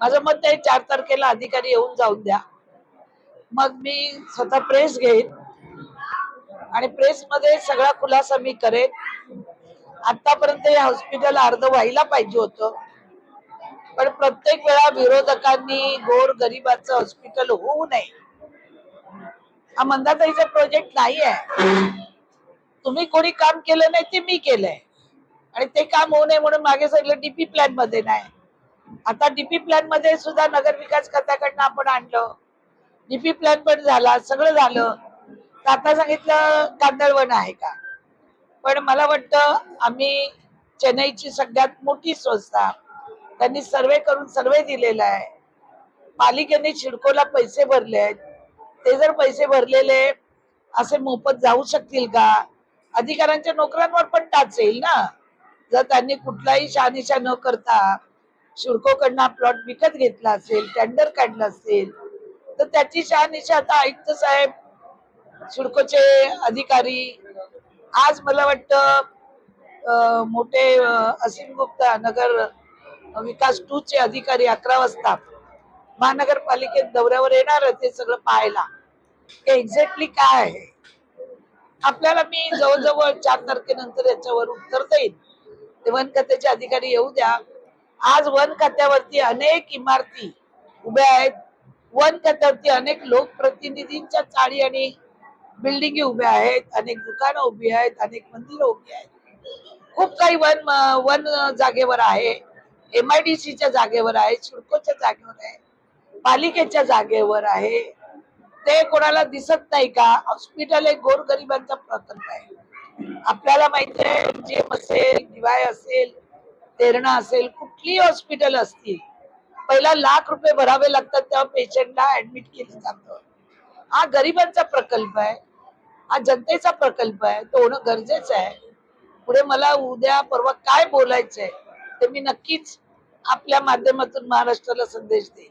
माझं मत आहे चार तारखेला अधिकारी येऊन जाऊन द्या. मग मी स्वतः प्रेस घेईन. आणि प्रेस मध्ये सगळा खुलासा मी करेन. आतापर्यंत हे हॉस्पिटल अर्ध व्हायला पाहिजे होतं. पण प्रत्येक वेळा विरोधकांनी गोर गरिबाचं हॉस्पिटल होऊ नये. हा मंदाताईचा प्रोजेक्ट नाही आहे. तुम्ही कोणी काम केलं नाही ते मी केलंय. आणि ते काम होऊ नये म्हणून मागे सांगितलं डीपी प्लॅनमध्ये नाही. आता डीपी प्लॅनमध्ये सुद्धा नगर विकास खात्याकडनं आपण आणलं. डीपी प्लॅन पण झाला सगळं झालं. तर आता सांगितलं कांदळवन आहे का? पण मला वाटतं आम्ही चेन्नईची सगळ्यात मोठी संस्था त्यांनी सर्वे करून सर्वे दिलेला आहे. पालिकेने शिडकोला पैसे भरले आहेत. ते जर पैसे भरलेले असे मोफत जाऊ शकतील का? अधिकाऱ्यांच्या नोकऱ्यांवर पण टाच येईल ना? जर त्यांनी कुठलाही शहानिशा न करता शिडकोकडनं प्लॉट विकत घेतला असेल टेंडर काढलं असेल तर त्याची शहानिशा आता आयुक्त साहेब सिडकोचे अधिकारी आज मला वाटतं मोठे असीम गुप्ता नगर विकास टू चे अधिकारी अकरा वाजता महानगरपालिकेत दौऱ्यावर येणार ते सगळं पाहायला. एक्झॅक्टली काय आहे? आपल्याला मी जवळजवळ चार तारखेनंतर याच्यावर उत्तर देईन. ते वन खात्याचे अधिकारी येऊ द्या. आज वन खात्यावरती अनेक इमारती उभ्या आहेत. वन खात्यावरती अनेक लोकप्रतिनिधींच्या चाळी आणि बिल्डिंगी उभ्या आहेत. अनेक दुकानं उभी आहेत. अनेक मंदिरं उभी आहेत. खूप काही वन वन जागेवर आहे. एम आय डी सीच्या जागेवर आहे. सिडकोच्या जागेवर आहे. पालिकेच्या जागेवर आहे. ते कोणाला दिसत नाही का? हॉस्पिटल एक गोरगरिबांचा प्रकल्प आहे. आपल्याला माहिती आहे एमजीएम असेल दिवाय असेल तेरणा असेल खूप कुठली हॉस्पिटल असतील? पहिला लाख रुपये भरावे लागतात तेव्हा पेशंटला ऍडमिट केलं जातं. हा गरिबांचा प्रकल्प आहे. हा जनतेचा प्रकल्प आहे. तो होणं गरजेचं आहे. पुढे मला उद्या परवा काय बोलायचंय ते मी नक्कीच आपल्या माध्यमातून महाराष्ट्राला संदेश देईन.